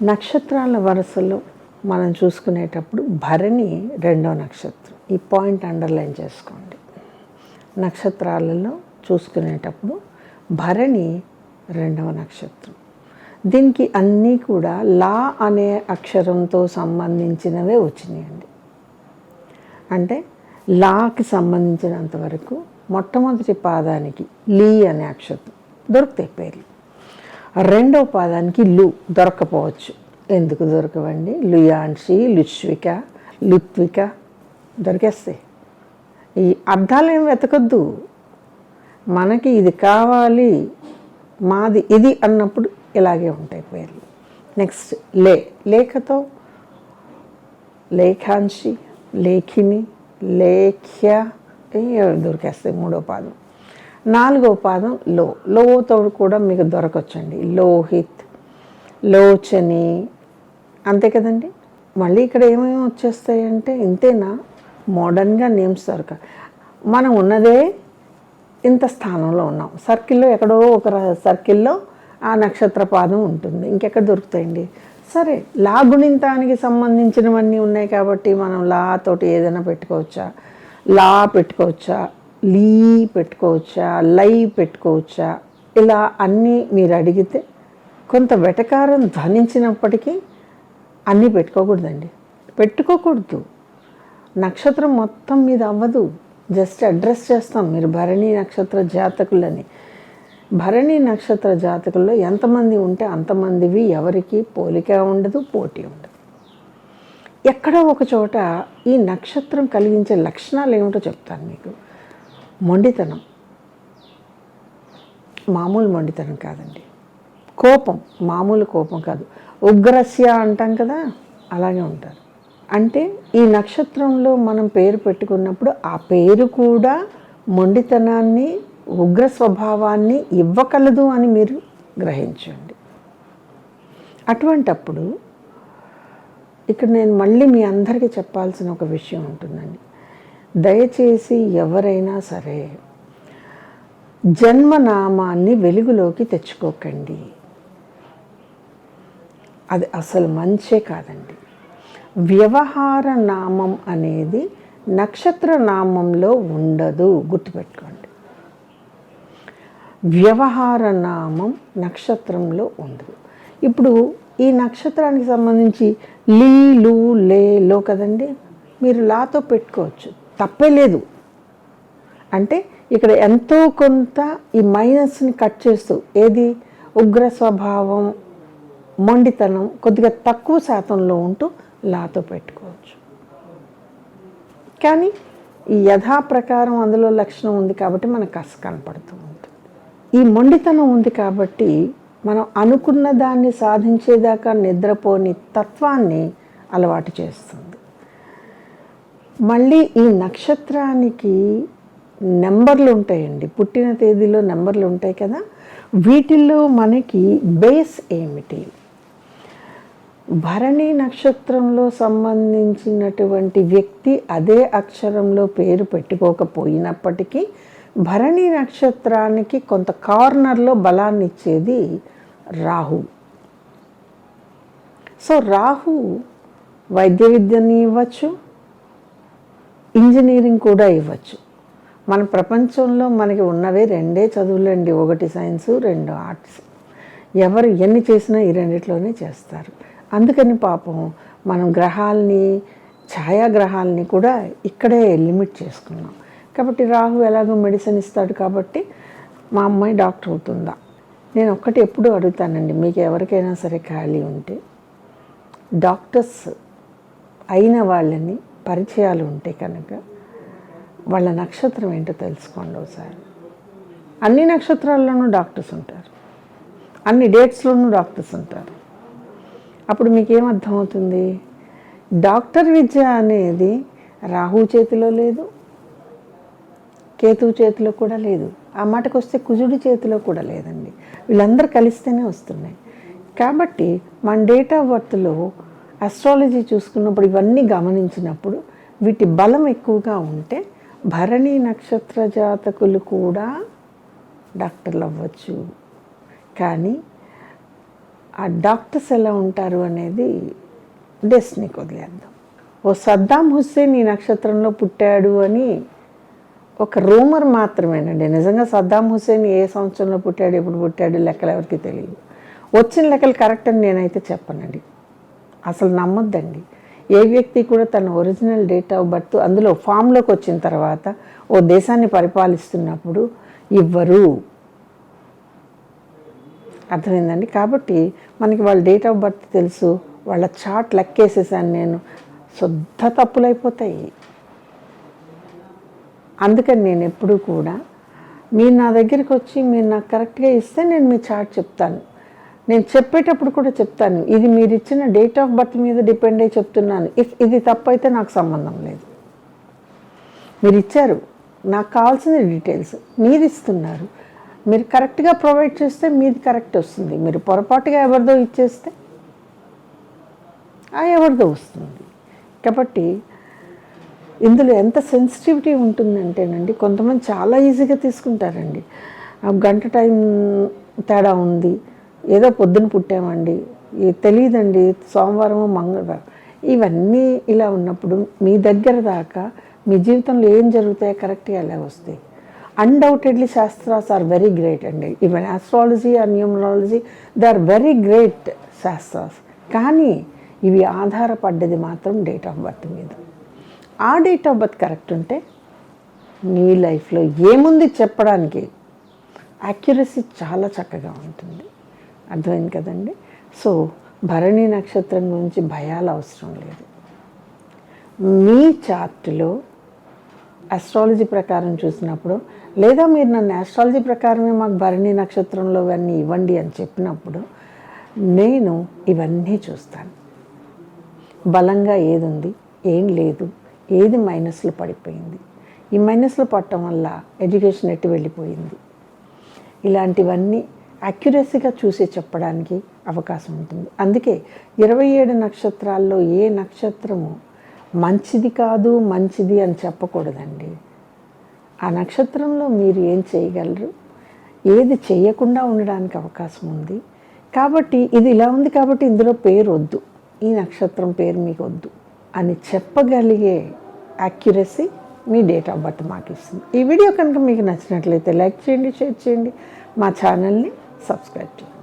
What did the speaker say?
నక్షత్రాల వరుసలో మనం చూసుకునేటప్పుడు భరణి రెండో నక్షత్రం. ఈ పాయింట్ అండర్లైన్ చేసుకోండి. నక్షత్రాలలో చూసుకునేటప్పుడు భరణి రెండవ నక్షత్రం. దీనికి అన్నీ కూడా లా అనే అక్షరంతో సంబంధించినవే వచ్చినాయండి. అంటే లాకి సంబంధించినంత వరకు మొట్టమొదటి పాదానికి లీ అనే అక్షరం దొరుకుతాయి పేర్లు. రెండవ పాదానికి లు దొరకపోవచ్చు. ఎందుకు దొరకవండి? లుయాన్షి లుష్విక లుత్విక దొరికేస్తాయి. ఈ అర్థాలు ఏం వెతకొద్దు. మనకి ఇది కావాలి మాది ఇది అన్నప్పుడు ఇలాగే ఉంటాయి పేర్లు. నెక్స్ట్ లే లేఖతో. లేఖాంశి లేఖిని లేఖ్య దొరికేస్తాయి మూడో పాదం. నాలుగో పాదం లో. లోతో కూడా మీకు దొరకచ్చండి. లోహిత్ లోచని. అంతే కదండి? మళ్ళీ ఇక్కడ ఏమేమి వచ్చేస్తాయంటే ఇంతేనా? మోడర్న్గా నేమ్స్ దొరక మనం ఉన్నదే ఇంత స్థానంలో ఉన్నాం. సర్కిల్లో ఎక్కడో ఒక సర్కిల్లో ఆ నక్షత్ర పాదం ఉంటుంది. ఇంకెక్కడ దొరుకుతాయండి? సరే లా గుణింతానికి సంబంధించినవన్నీ ఉన్నాయి కాబట్టి మనం లా తోటి ఏదైనా పెట్టుకోవచ్చా? లా పెట్టుకోవచ్చా? లీ పెట్టుకోవచ్చా లై పెట్టుకోవచ్చా? ఇలా అన్నీ మీరు అడిగితే కొంత వెటకారం ధ్వనించినప్పటికీ అన్నీ పెట్టుకోకూడదండి. పెట్టుకోకూడదు. నక్షత్రం మొత్తం మీద అవ్వదు. జస్ట్ అడ్రస్ చేస్తాం మీరు భరణి నక్షత్ర జాతకులని. భరణి నక్షత్ర జాతకుల్లో ఎంతమంది ఉంటే అంతమందివి ఎవరికి పోలిక ఉండదు పోటీ ఉండదు. ఎక్కడో ఒక చోట ఈ నక్షత్రం కలిగించే లక్షణాలు ఏమిటో చెప్తాను మీకు. మొండితనం. మామూలు మొండితనం కాదండి. కోపం మామూలు కోపం కాదు. ఉగ్రస్య అంటాం కదా అలాగే ఉంటారు. అంటే ఈ నక్షత్రంలో మనం పేరు పెట్టుకున్నప్పుడు ఆ పేరు కూడా మొండితనాన్ని ఉగ్ర స్వభావాన్ని ఇవ్వగలదు అని మీరు గ్రహించండి. అటువంటప్పుడు ఇక్కడ నేను మళ్ళీ మీ అందరికీ చెప్పాల్సిన ఒక విషయం ఉంటుందండి. దయచేసి ఎవరైనా సరే జన్మనామాన్ని వెలుగులోకి తెచ్చుకోకండి. అది అసలు మంచే కాదండి. వ్యవహార నామం అనేది నక్షత్ర నామంలో ఉండదు గుర్తుపెట్టుకోండి. వ్యవహార నామం నక్షత్రంలో ఉండదు. ఇప్పుడు ఈ నక్షత్రానికి సంబంధించి లీ లు లే లో కదండి మీరు లాతో పెట్టుకోవచ్చు. తప్పే లేదు. అంటే ఇక్కడ ఎంతో కొంత ఈ మైనస్ని కట్ చేస్తూ ఏది? ఉగ్ర స్వభావం మొండితనం కొద్దిగా తక్కువ శాతంలో ఉంటూ లాతో పెట్టుకోవచ్చు. కానీ ఈ యథాప్రకారం అందులో లక్షణం ఉంది కాబట్టి మనకు కస కనపడుతూ ఉంటుంది. ఈ మొండితనం ఉంది కాబట్టి మనం అనుకున్న దాన్ని సాధించేదాకా నిద్రపోని తత్వాన్ని అలవాటు చేస్తుంది. మళ్ళీ ఈ నక్షత్రానికి నెంబర్లు ఉంటాయండి. పుట్టిన తేదీలో నెంబర్లు ఉంటాయి కదా. వీటిల్లో మనకి బేస్ ఏమిటి? భరణి నక్షత్రంలో సంబంధించినటువంటి వ్యక్తి అదే అక్షరంలో పేరు పెట్టుకోకపోయినప్పటికీ భరణి నక్షత్రానికి కొంత కార్నర్లో బలాన్ని ఇచ్చేది రాహు. సో రాహు వైద్య విద్యని ఇవ్వచ్చు ఇంజనీరింగ్ కూడా ఇవ్వచ్చు. మన ప్రపంచంలో మనకి ఉన్నవే రెండే చదువులండి. ఒకటి సైన్స్ రెండు ఆర్ట్స్. ఎవరు ఎన్ని చేసినా ఈ రెండిట్లోనే చేస్తారు. అందుకని పాపం మనం గ్రహాల్ని ఛాయాగ్రహాలని కూడా ఇక్కడే లిమిట్ చేసుకున్నాం. కాబట్టి రాహు ఎలాగో మెడిసిన్ ఇస్తాడు కాబట్టి మా అమ్మాయి డాక్టర్ అవుతుందా? నేను ఒక్కటి ఎప్పుడూ అడుగుతానండి. మీకు ఎవరికైనా సరే ఖాళీ ఉంటే. డాక్టర్స్ అయిన వాళ్ళని పరిచయాలు ఉంటే కనుక వాళ్ళ నక్షత్రం ఏంటో తెలుసుకోండి ఒకసారి. అన్ని నక్షత్రాల్లోనూ డాక్టర్స్ ఉంటారు. అన్ని డేట్స్లోనూ డాక్టర్స్ ఉంటారు. అప్పుడు మీకేం అర్థమవుతుంది డాక్టర్ విద్య అనేది రాహు చేతిలో లేదు కేతువు చేతిలో కూడా లేదు ఆ మాటకు వస్తే కుజుడి చేతిలో కూడా లేదండి. వీళ్ళందరూ కలిస్తేనే వస్తున్నాయి. కాబట్టి మన డేట్ ఆఫ్ బర్త్లో అస్ట్రాలజీ చూసుకున్నప్పుడు ఇవన్నీ గమనించినప్పుడు వీటి బలం ఎక్కువగా ఉంటే భరణి నక్షత్ర జాతకులు కూడా డాక్టర్లు అవ్వచ్చు. కానీ ఆ డాక్టర్స్ ఎలా ఉంటారు అనేది డెస్ట్ని వదిలేద్దాం ఓ సద్దాం హుస్సేన్ ఈ నక్షత్రంలో పుట్టాడు అని ఒక రూమర్ మాత్రమేనండి. నిజంగా సద్దాం హుస్సేన్ ఏ సంవత్సరంలో పుట్టాడు ఎప్పుడు పుట్టాడు లెక్కలు ఎవరికి తెలియదు. వచ్చిన లెక్కలు కరెక్ట్ అని నేనైతే చెప్పనండి. అసలు నమ్మొద్దండి. ఏ వ్యక్తి కూడా తన ఒరిజినల్ డేట్ ఆఫ్ బర్త్ అందులో ఫామ్లోకి వచ్చిన తర్వాత ఓ దేశాన్ని పరిపాలిస్తున్నప్పుడు ఇవ్వరు. అర్థమైందండి? కాబట్టి మనకి వాళ్ళ డేట్ ఆఫ్ బర్త్ తెలుసు వాళ్ళ చాట్ లెక్కేసేసాను నేను. శుద్ధ తప్పులైపోతాయి. అందుకని నేను ఎప్పుడూ కూడా మీరు నా దగ్గరికి వచ్చి మీరు నాకు కరెక్ట్గా ఇస్తే నేను మీ చాట్ చెప్తాను. నేను చెప్పేటప్పుడు కూడా చెప్తాను. ఇది మీరు ఇచ్చిన డేట్ ఆఫ్ బర్త్ మీద డిపెండ్ అయి చెప్తున్నాను. ఇఫ్ ఇది తప్పైతే నాకు సంబంధం లేదు. మీరు ఇచ్చారు నాకు కావాల్సిన డీటెయిల్స్ మీరు ఇస్తున్నారు మీరు కరెక్ట్గా ప్రొవైడ్ చేస్తే మీది కరెక్ట్ వస్తుంది. మీరు పొరపాటుగా ఎవరిదో ఇచ్చేస్తే ఆ ఎవరిదో వస్తుంది. కాబట్టి ఇందులో ఎంత సెన్సిటివిటీ ఉంటుందంటేనండి కొంతమంది చాలా ఈజీగా తీసుకుంటారండి. ఆ గంట టైం తేడా ఉంది. ఏదో పొద్దున పుట్టామండి. ఇది తెలియదండి సోమవారం మంగళవారం. ఇవన్నీ ఇలా ఉన్నప్పుడు మీ దగ్గర దాకా మీ జీవితంలో ఏం జరుగుతాయో కరెక్ట్గా అలా వస్తాయి? Undoubtedly shastras are very great అండి. Even astrology or numerology they are very great shastras. కానీ ఇవి ఆధారపడ్డది మాత్రం డేట్ ఆఫ్ బర్త్ మీద. ఆ డేట్ ఆఫ్ బర్త్ కరెక్ట్ ఉంటే మీ లైఫ్లో ఏముంది చెప్పడానికి? యాక్యురసీ చాలా చక్కగా ఉంటుంది. అర్థమైంది కదండి? సో భరణి నక్షత్రం గురించి భయాలు అవసరం లేదు. మీ చార్ట్లో అస్ట్రాలజీ ప్రకారం చూసినప్పుడు లేదా మీరు నన్ను ఆస్ట్రాలజీ ప్రకారమే మాకు భరణి నక్షత్రంలో ఇవన్నీ ఇవ్వండి అని చెప్పినప్పుడు నేను ఇవన్నీ చూస్తాను. బలంగా ఏది ఉంది ఏం లేదు. ఏది మైనస్లో పడిపోయింది? ఈ మైనస్లు పడటం వల్ల ఎడ్యుకేషన్ ఎట్టి వెళ్ళిపోయింది? ఇలాంటివన్నీ అక్యురసీగా చూసి చెప్పడానికి అవకాశం ఉంటుంది. అందుకే ఇరవై ఏడు నక్షత్రాల్లో ఏ నక్షత్రము మంచిది కాదు మంచిది అని చెప్పకూడదండి. ఆ నక్షత్రంలో మీరు ఏం చేయగలరు? ఏది చేయకుండా ఉండడానికి అవకాశం ఉంది. కాబట్టి ఇది ఇలా ఉంది కాబట్టి ఇందులో పేరు వద్దు. ఈ నక్షత్రం పేరు మీకు వద్దు. అని చెప్పగలిగే యాక్యురసీ మీ డేట్ ఆఫ్ బర్త్ మాకు ఇస్తుంది. ఈ వీడియో కనుక మీకు నచ్చినట్లయితే లైక్ చేయండి షేర్ చేయండి. మా ఛానల్ని సబ్స్క్రైబ్ చేయండి